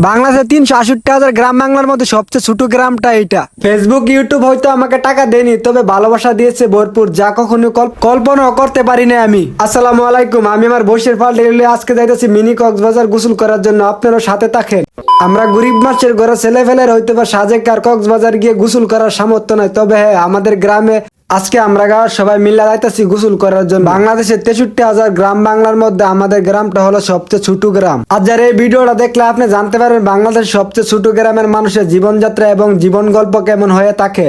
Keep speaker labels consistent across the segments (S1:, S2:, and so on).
S1: বাংলাদেশে তিনশো আষট্টি হাজার গ্রাম বাংলার মধ্যে সবচেয়ে ছোট গ্রামটা এটা ফেসবুক ইউটিউব হয়তো আমাকে টাকা দেয়নি, তবে ভালোবাসা দিয়েছে ভরপুর, যা কখনো কল- কল্পনাও করতে পারি না আমি। আসসালামু আলাইকুম, আমি আমার বসের ডেলি আজকে যাইতেছি মিনি কক্সবাজার গোসল করার জন্য, আপনারও সাথে থাকেন। আমরা গরিব মানুষের ঘরে ছেলে ফেলের হয়তো বা সাজেক আর কক্সবাজার গিয়ে গোসল করার সামর্থ্য নাই, তবে হ্যাঁ আমাদের গ্রামে আজকে আমরা গাঁয়ের সবাই মিলে যাইতেছি গোসল করার জন্য। বাংলাদেশের তেষট্টি হাজার গ্রাম, বাংলার মধ্যে আমাদের গ্রামটা হলো সবচেয়ে ছোট গ্রাম। আর যার এই ভিডিওটা দেখলে আপনি জানতে পারবেন বাংলাদেশের সবচেয়ে ছোট গ্রামের মানুষের জীবনযাত্রা এবং জীবন গল্প কেমন হয়ে থাকে।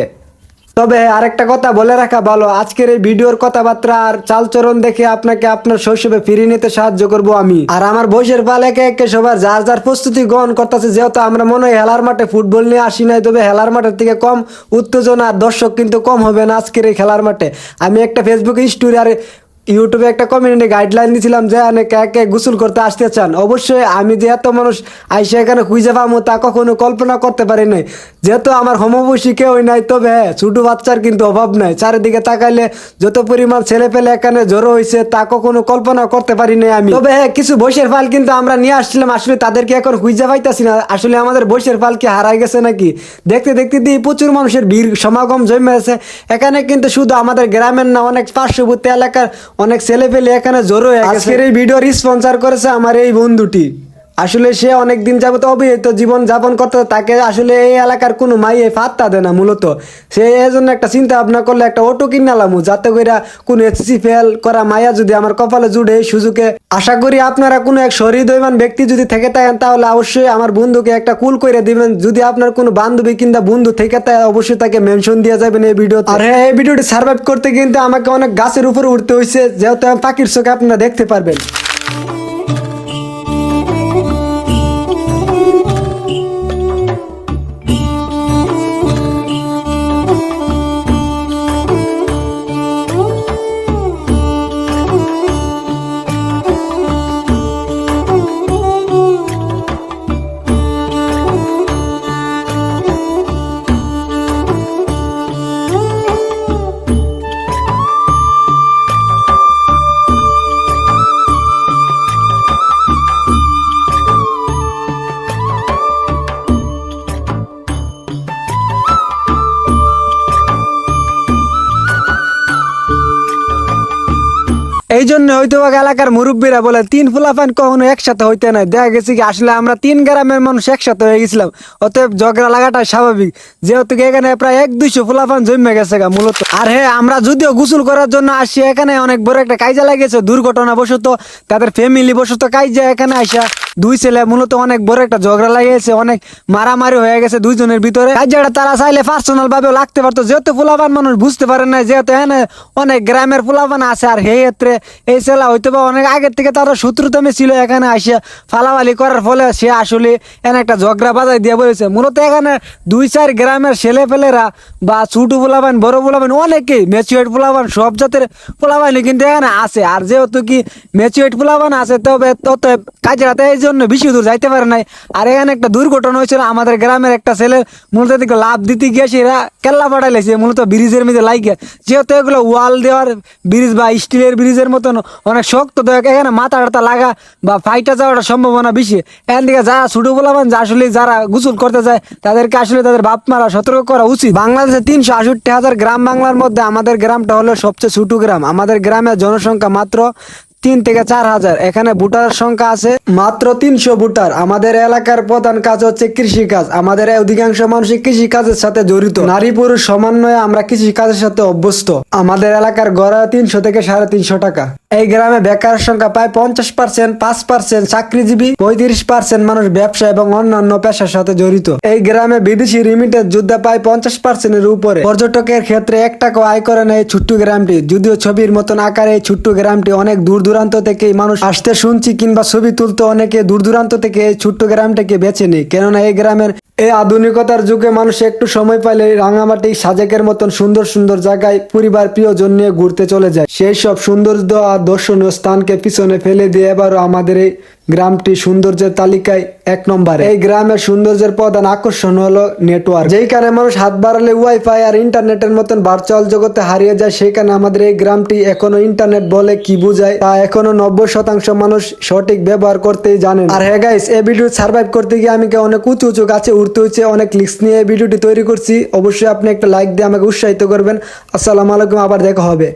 S1: তবে আরেকটা কথা বলে রাখা ভালো, আজকের এই ভিডিওর কথাবার্তা আর চালচরণ দেখে আপনাকে আপনার শৈশবে ফিরিয়ে নিতে সাহায্য করব আমি। আর আমার বয়সের পাল একে একে সবার যার যার প্রস্তুতি গ্রহণ করতেছে, যেহেতু আমরা মনে হয় হেলার মাঠে ফুটবল নিয়ে আসি নাই, তবে হেলার মাঠের থেকে কম উত্তেজনা আর দর্শক কিন্তু কম হবে না আজকের এই খেলার মাঠে। আমি একটা ফেসবুকে স্টোরি আর ইউটিউবে একটা কমিউনিটি গাইডলাইন দিয়েছিলাম যে অনেক একে গোসল করতে আসতে চান। অবশ্যই আমি যে এত মানুষ আইসে এখানে খুঁজে পাবো তা কখনো কল্পনা করতে পারি নাই। যেহেতু আমার হোমবসী কেউ নাই, তবে হ্যাঁ ছোট বাচ্চার কিন্তু অভাব নাই। চারিদিকে তাকাইলে যত পরিমাণ ছেলে পেলে এখানে জড়ো হয়েছে তা কখনো কল্পনা করতে পারি নাই আমি। তবে হ্যাঁ কিছু বৈশের ফাল কিন্তু আমরা নিয়ে আসছিলাম। আসলে তাদেরকে এখন খুঁজে পাইতাছি না। আসলে আমাদের বৈশের ফাল কি হারাই গেছে নাকি? দেখতে দেখতে দিয়ে প্রচুর মানুষের ভিড়, সমাগম জমে আছে এখানে কিন্তু শুধু আমাদের গ্রামের না, অনেক পার্শ্ববর্তী এলাকার অনেক ছেলে পেলে এখানে জড়ো আজকের এই ভিডিওর স্পন্সর করেছে আমার এই বন্ধুটি। আসলে সে অনেক দিন যাবত অবিহিত জীবন যাপন করতে, তাকে আসলে এই এলাকার কোনো মাইয়ে ফাত্তা দেয় না মূলত। সে এই জন্য একটা চিন্তা ভাবনা করলে একটা অটো কিনালামু যাতে করে কোনো এসএসসি ফেল করা মায়া যদি আমার কপালে জুড়ে এই সুযোগে। আশা করি আপনারা কোনো এক সহৃদয়মান ব্যক্তি যদি থেকে থাকেন, তাহলে অবশ্যই আমার বন্ধুকে একটা কুল করে দিবেন। যদি আপনার কোনো বান্ধবী কিংবা বন্ধু থেকে থাকে, অবশ্যই তাকে মেনশন দিয়ে যাবেন এই ভিডিও আর হ্যাঁ এই ভিডিওটি সার্ভাইভ করতে কিন্তু আমাকে অনেক গাছের উপরে উঠতে হয়েছে যেহেতু আমি পাখির চোখে আপনারা দেখতে পারবেন। এই জন্য হয়তো এলাকার মুরব্বীরা বলে, তিন ফুলাফান কখনো একসাথে হইতে নাই। দেখা গেছে কি, আসলে আমরা তিন গ্রামের মানুষ একসাথে হয়ে গেছিলাম। অতএব ঝগড়া লাগাটা স্বাভাবিক। যেহেতু এখানে প্রায় এক দুইশো ফুলাফান জমে গেছে গা, মূলত। আর হ্যাঁ আমরা যদিও গোসল করার জন্য আসি, এখানে অনেক বড় একটা কাইজা লাগিয়েছে দুর্ঘটনা বশত তাদের ফ্যামিলি বশত কাইজা এখানে আইসা দুই ছেলে মূলত অনেক বড় একটা ঝগড়া লাগিয়েছে, অনেক মারামারি হয়ে গেছে দুইজনের ভিতরে। কাইজাটা তারা চাইলে পার্সোনাল ভাবেও লাগতে পারতো, যেহেতু ফুলাবান মানুষ বুঝতে পারে না, যেহেতু এখানে অনেক গ্রামের ফুলাবান আছে, আর হে ক্ষেত্রে এই ছেলা হয়তো বা অনেক আগের থেকে তারা শত্রুতামে ছিল, এখানে আসে ফালাফালি করার ফলে সে আসলে এখানে একটা ঝগড়া বাজাই দিয়ে বলেছে। মূলত এখানে দুই চার গ্রামের ছেলে পেলেরা বা ছোট পোলাবান বড় পোলাবান অনেকেই ম্যাচুয়েট পোলাবান সব জাতের পোলাবানই কিন্তু এখানে আছে। আর যেহেতু কি ম্যাচুয়েট পোলাবান আছে, তবে তত কাজরাতে এই জন্য বেশি দূর যাইতে পারে নাই। আর এখানে একটা দুর্ঘটনা হয়েছিল, আমাদের গ্রামের একটা ছেলে মূলত দিকে লাভ দিতে গিয়ে সেরা কেল্লা পাঠাইলেছে মূলত ব্রিজের মধ্যে লাইকে যেহেতু এগুলো ওয়াল দেওয়ার ব্রিজ বা স্টিলের ব্রিজের মতন অনেক শক্ত, তো এখানে মাথা টাথা লাগা বা ফাইটা যাওয়ার সম্ভাবনা বেশি। এখান থেকে যারা ছোট বলাবান যে আসলে যারা গোসল করতে যায়, তাদেরকে আসলে তাদের বাপ মারা সতর্ক করা উচিত। বাংলাদেশে তিনশো আষট্টি হাজার গ্রাম, বাংলার মধ্যে আমাদের গ্রামটা হলো সবচেয়ে ছোট গ্রাম। আমাদের গ্রামের জনসংখ্যা মাত্র তিন থেকে চার হাজার। এখানে ভোটার সংখ্যা আছে মাত্র তিনশো ভোটার। আমাদের এলাকার প্রধান কাজ হচ্ছে কৃষি কাজ আমাদের অধিকাংশ মানুষই কৃষি কাজের সাথে জড়িত। নারী পুরুষ সমন্বয়ে আমরা কৃষি কাজের সাথে অভ্যস্ত। আমাদের এলাকার গড়া তিনশো থেকে সাড়ে তিনশো টাকা। এই গ্রামে বেকার সংখ্যা প্রায় পঞ্চাশ পার্সেন্ট, পাঁচ পার্সেন্ট, চাকরিজীবী পঁয়ত্রিশ পার্সেন্ট মানুষ ব্যবসা এবং অন্যান্য পেশার সাথে জড়িত। এই গ্রামে বিদেশি রিমিটেড যুদ্ধে প্রায় পঞ্চাশ পার্সেন্টের উপরে। পর্যটকের ক্ষেত্রে এক টাকাও আয় করে না এই ছোট্ট গ্রামটি। যদিও ছবির মতন আকারে এই ছোট্ট গ্রামটি অনেক দূর দূরান্ত থেকে মানুষ আসতে শুনছি কিংবা ছবি তুলতে অনেকে দূর দূরান্ত থেকে এই ছোট্ট গ্রামটাকে বেছে নেই কেননা এই গ্রামের এই আধুনিকতার যুগে মানুষ একটু সময় পাইলে রাঙামাটি সাজেকের মতন সুন্দর সুন্দর জায়গায় পরিবার প্রিয়জন নিয়ে ঘুরতে চলে যায়। সেই সব সৌন্দর্য আর দর্শনীয় স্থানকে পিছনে ফেলে দিয়ে এবারও আমাদের এই গ্রামটি সৌন্দর্যের তালিকায় এক নম্বরে। এই গ্রামের সৌন্দর্যের প্রধান আকর্ষণ হলো নেটওয়ার্ক যেখানে মানুষ হাত বাড়ালে ওয়াইফাই আর ইন্টারনেটের মতন ভার্চুয়াল জগতে হারিয়ে যায় সেখানে আমাদের এই গ্রামটি এখনও ইন্টারনেট বলে কি বোঝায়, তা এখনও নব্বই শতাংশ মানুষ সঠিক ব্যবহার করতেই জানেন। আর হ্যাঁ গাইস এই ভিডিও সার্ভাইভ করতে গিয়ে আমাকে অনেক উঁচু উঁচু গাছে উঠতে হচ্ছে অনেক লিক্স নিয়ে এই ভিডিওটি তৈরি করছি। অবশ্যই আপনি একটা লাইক দিয়ে আমাকে উৎসাহিত করবেন। আসসালামু আলাইকুম, আবার দেখা হবে।